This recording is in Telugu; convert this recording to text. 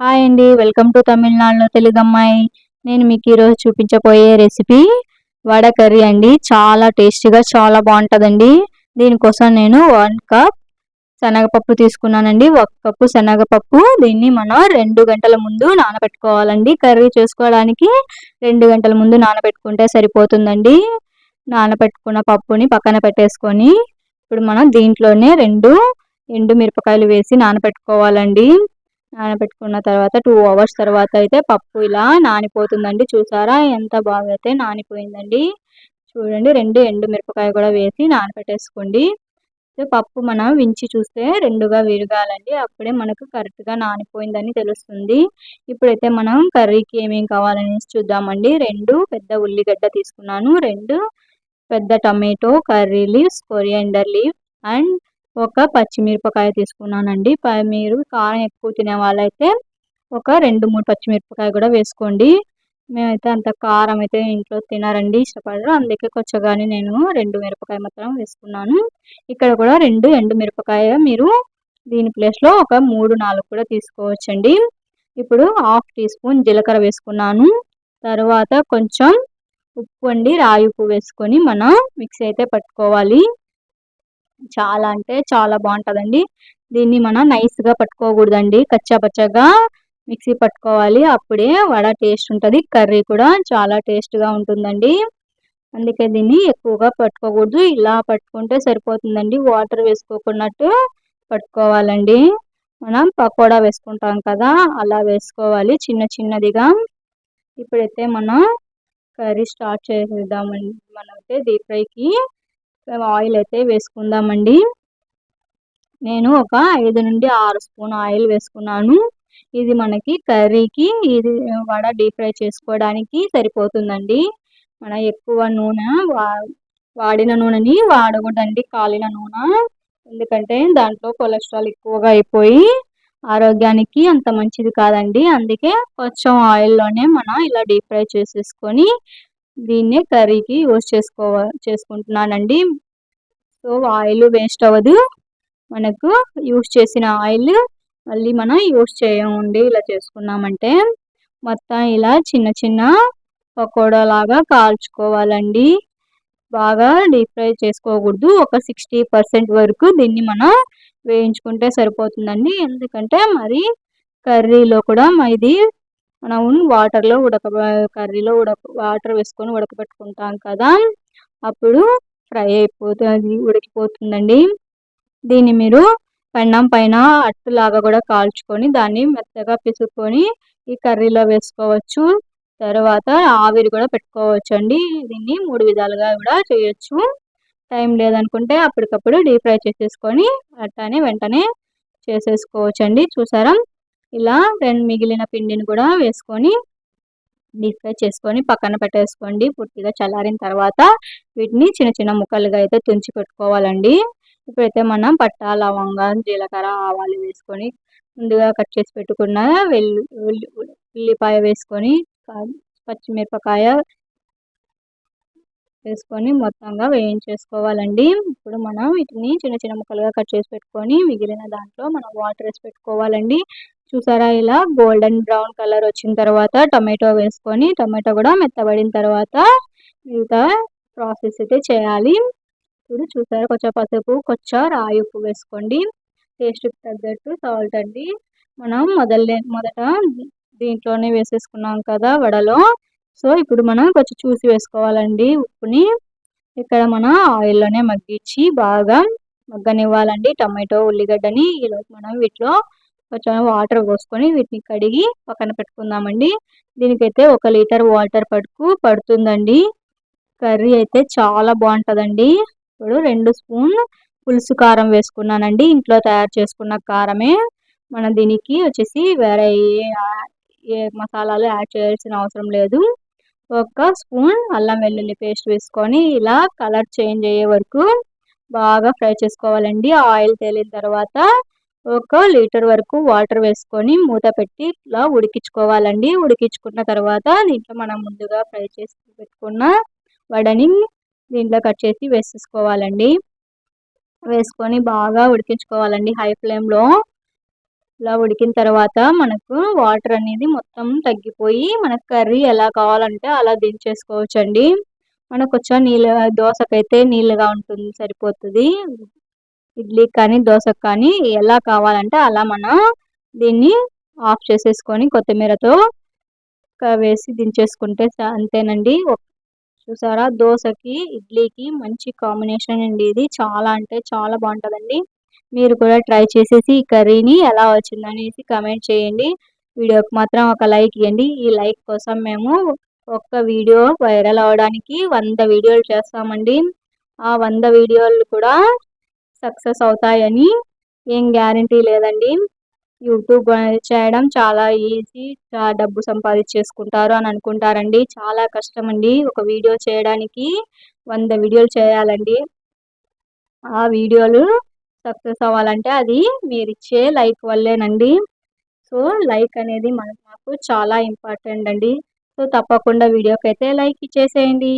హాయ్ అండి వెల్కమ్ టు తమిళనాడులో తెలుగు అమ్మాయి నేను మీకు ఈరోజు చూపించబోయే రెసిపీ వడ కర్రీ అండి. చాలా టేస్టీగా చాలా బాగుంటుందండి. దీనికోసం నేను వన్ కప్ శనగపప్పు తీసుకున్నానండి. ఒక కప్పు శనగపప్పు దీన్ని మనం రెండు గంటల ముందు నానబెట్టుకోవాలండి. కర్రీ చేసుకోవడానికి రెండు గంటల ముందు నానబెట్టుకుంటే సరిపోతుందండి. నానబెట్టుకున్న పప్పుని పక్కన పెట్టేసుకొని ఇప్పుడు మనం దీంట్లోనే రెండు ఎండు మిరపకాయలు వేసి నానబెట్టుకోవాలండి. నానబెట్టుకున్న తర్వాత టూ అవర్స్ తర్వాత అయితే పప్పు ఇలా నానిపోతుందండి. చూసారా? ఎంత బాగా అయితే నానిపోయిందండి. చూడండి రెండు ఎండు మిరపకాయ కూడా వేసి నానబెట్టేసుకోండి. పప్పు మనం వించి చూస్తే రెండుగా విరగాలండి. అప్పుడే మనకు కరెక్ట్గా నానిపోయిందని తెలుస్తుంది. ఇప్పుడైతే మనం కర్రీకి ఏమేమి కావాలనేసి చూద్దామండి. రెండు పెద్ద ఉల్లిగడ్డ తీసుకున్నాను. రెండు పెద్ద tomato curry leaves coriander leaf and ఒక పచ్చిమిరపకాయ తీసుకున్నానండి. మీరు కారం ఎక్కువ తినే వాళ్ళైతే ఒక రెండు మూడు పచ్చిమిరపకాయ కూడా వేసుకోండి. మేమైతే అంత కారం అయితే ఇంట్లో తినారండి ఇష్టపడరు. అందుకే కొంచెంగానే నేను రెండు మిరపకాయ మాత్రం వేసుకున్నాను. ఇక్కడ కూడా రెండు ఎండు మిరపకాయ మీరు దీని ప్లేస్లో ఒక మూడు నాలుగు కూడా తీసుకోవచ్చండి. ఇప్పుడు హాఫ్ టీ స్పూన్ జీలకర్ర వేసుకున్నాను. తర్వాత కొంచెం ఉప్పు అండి రాయి ఉప్పు వేసుకొని మనం మిక్సీ అయితే పట్టుకోవాలి. చాలా అంటే చాలా బాగుంటుందండి. దీన్ని మనం నైస్గా పట్టుకోకూడదండి. కచ్చా పచ్చగా మిక్సీ పట్టుకోవాలి. అప్పుడే వడ టేస్ట్ ఉంటుంది. కర్రీ కూడా చాలా టేస్ట్గా ఉంటుందండి. అందుకే దీన్ని ఎక్కువగా పట్టుకోకూడదు. ఇలా పట్టుకుంటే సరిపోతుందండి. వాటర్ వేసుకోకున్నట్టు పట్టుకోవాలండి. మనం పకోడా వేసుకుంటాం కదా అలా వేసుకోవాలి చిన్న చిన్నదిగా. ఇప్పుడైతే మనం కర్రీ స్టార్ట్ చేసేద్దామండి. మనమైతే డీప్ ఫ్రైకి ఆయిల్ అయితే వేసుకుందామండి. నేను ఒక ఐదు నుండి ఆరు స్పూన్ ఆయిల్ వేసుకున్నాను. ఇది మనకి కర్రీకి ఇది వడ డీప్ ఫ్రై చేసుకోవడానికి సరిపోతుందండి. మన ఎక్కువ నూనె వాడిన నూనెని వాడకూడదండి కాలిన నూనె. ఎందుకంటే దాంట్లో కొలెస్ట్రాల్ ఎక్కువగా అయిపోయి ఆరోగ్యానికి అంత మంచిది కాదండి. అందుకే కొంచెం ఆయిల్లోనే మనం ఇలా డీప్ ఫ్రై చేసేసుకొని దీన్నే కర్రీకి యూజ్ చేసుకో చేసుకుంటున్నానండి. సో ఆయిల్ వేస్ట్ అవ్వదు. మనకు యూజ్ చేసిన ఆయిల్ మళ్ళీ మనం యూజ్ చేయమండి ఇలా చేసుకున్నామంటే మొత్తం ఇలా చిన్న చిన్న పకోడా లాగా కాల్చుకోవాలండి. బాగా డీప్ ఫ్రై చేసుకోకూడదు. ఒక సిక్స్టీ పర్సెంట్ వరకు దీన్ని మనం వేయించుకుంటే సరిపోతుందండి. ఎందుకంటే మరి కర్రీలో కూడా ఇది మనం వాటర్లో ఉడక కర్రీలో ఉడక వాటర్ వేసుకొని ఉడకబెట్టుకుంటాం కదా. అప్పుడు ఫ్రై అయిపోతుంది ఉడికిపోతుందండి. దీన్ని మీరు పెన్నం పైన అట్టులాగా కూడా కాల్చుకొని దాన్ని మెత్తగా పిసుకొని ఈ కర్రీలో వేసుకోవచ్చు. తర్వాత ఆవిరి కూడా పెట్టుకోవచ్చు అండి దీన్ని మూడు విధాలుగా కూడా చేయొచ్చు. టైం లేదనుకుంటే అప్పటికప్పుడు డీప్ ఫ్రై చేసేసుకొని అట్టనే వెంటనే చేసేసుకోవచ్చు అండి చూసారా? ఇలా రెండు మిగిలిన పిండిని కూడా వేసుకొని డీప్ ఫ్రై చేసుకొని పక్కన పెట్టేసుకోండి. పూర్తిగా చల్లారిన తర్వాత వీటిని చిన్న చిన్న ముక్కలుగా అయితే తుంచి పెట్టుకోవాలండి. ఇప్పుడైతే మనం పట్ట లవంగా జీలకర్ర ఆవాలు వేసుకొని ముందుగా కట్ చేసి పెట్టుకున్న వెల్లు ఉల్లిపాయ వేసుకొని పచ్చిమిరపకాయ వేసుకొని మొత్తంగా వేయించేసుకోవాలండి. ఇప్పుడు మనం వీటిని చిన్న చిన్న ముక్కలుగా కట్ చేసి పెట్టుకొని మిగిలిన దాంట్లో మనం వాటర్ వేసి పెట్టుకోవాలండి. చూసారా ఇలా? గోల్డెన్ బ్రౌన్ కలర్ వచ్చిన తర్వాత టమాటో వేసుకొని టమాటో కూడా మెత్తబడిన తర్వాత మిగతా ప్రాసెస్ అయితే చేయాలి. ఇప్పుడు చూసారా కొంచెం పసుపు కొంచెం రాయి ఉప్పు వేసుకోండి. టేస్ట్కి తగ్గట్టు సాల్ట్ అండి. మనం మొదలే మొదట దీంట్లోనే వేసేసుకున్నాం కదా వడలో. సో ఇప్పుడు మనం కొంచెం చూసి వేసుకోవాలండి ఉప్పుని. ఇక్కడ మన ఆయిల్లోనే మగ్గించి బాగా మగ్గనివ్వాలండి. టమాటో ఉల్లిగడ్డని ఈరోజు మనం వీటిలో కొంచెం వాటర్ పోసుకొని వీటిని కడిగి పక్కన పెట్టుకుందామండి. దీనికైతే ఒక లీటర్ వాటర్ పడుకు పడుతుందండి. కర్రీ అయితే చాలా బాగుంటుందండి. ఇప్పుడు రెండు స్పూన్ పులుసు కారం వేసుకున్నానండి. ఇంట్లో తయారు చేసుకున్న కారమే. మన దీనికి వచ్చేసి వేరే ఏ మసాలాలు యాడ్ చేయాల్సిన అవసరం లేదు. ఒక స్పూన్ అల్లం వెల్లుల్లి పేస్ట్ వేసుకొని ఇలా కలర్ చేంజ్ అయ్యే వరకు బాగా ఫ్రై చేసుకోవాలండి. ఆయిల్ తేలిన తర్వాత ఒక లీటర్ వరకు వాటర్ వేసుకొని మూత పెట్టి ఇట్లా ఉడికించుకోవాలండి. ఉడికించుకున్న తర్వాత దీంట్లో మనం ముందుగా ఫ్రై చేసి పెట్టుకున్న వడని దీంట్లో కట్ చేసి వేసేసుకోవాలండి. వేసుకొని బాగా ఉడికించుకోవాలండి హై ఫ్లేమ్లో. ఇలా ఉడికిన తర్వాత మనకు వాటర్ అనేది మొత్తం తగ్గిపోయి మనకు కర్రీ ఎలా కావాలంటే అలా దించేసుకోవచ్చండి. మనకు వచ్చా నీళ్ళు దోశకైతే నీళ్ళుగా ఉంటుంది సరిపోతుంది. ఇడ్లీ కానీ దోశకు కానీ ఎలా కావాలంటే అలా మనం దీన్ని ఆఫ్ చేసేసుకొని కొత్తిమీరతో వేసి దించేసుకుంటే అంతేనండి. చూసారా? దోశకి ఇడ్లీకి మంచి కాంబినేషన్ అండి ఇది. చాలా అంటే చాలా బాగుంటుందండి. మీరు కూడా ట్రై చేసేసి ఈ కర్రీని ఎలా వచ్చిందనేసి కమెంట్ చేయండి. వీడియోకి మాత్రం ఒక లైక్ ఇవ్వండి. ఈ లైక్ కోసం మేము ఒక్క వీడియో వైరల్ అవడానికి వంద వీడియోలు చేస్తామండి. ఆ వంద వీడియోలు కూడా సక్సెస్ అవుతాయని ఏం గ్యారంటీ లేదండి. యూట్యూబ్ చేయడం చాలా ఈజీ. డబ్బు సంపాదించేసుకుంటారు అని అనుకుంటారండి. చాలా కష్టం అండి ఒక వీడియో చేయడానికి. వంద వీడియోలు చేయాలండి. ఆ వీడియోలు సక్సెస్ అవ్వాలంటే అది మీరు ఇచ్చే లైక్ వల్లేనండి. సో లైక్ అనేది మనకు నాకు చాలా ఇంపార్టెంట్ అండి. సో తప్పకుండా వీడియోకి అయితే లైక్ ఇచ్చేసేయండి.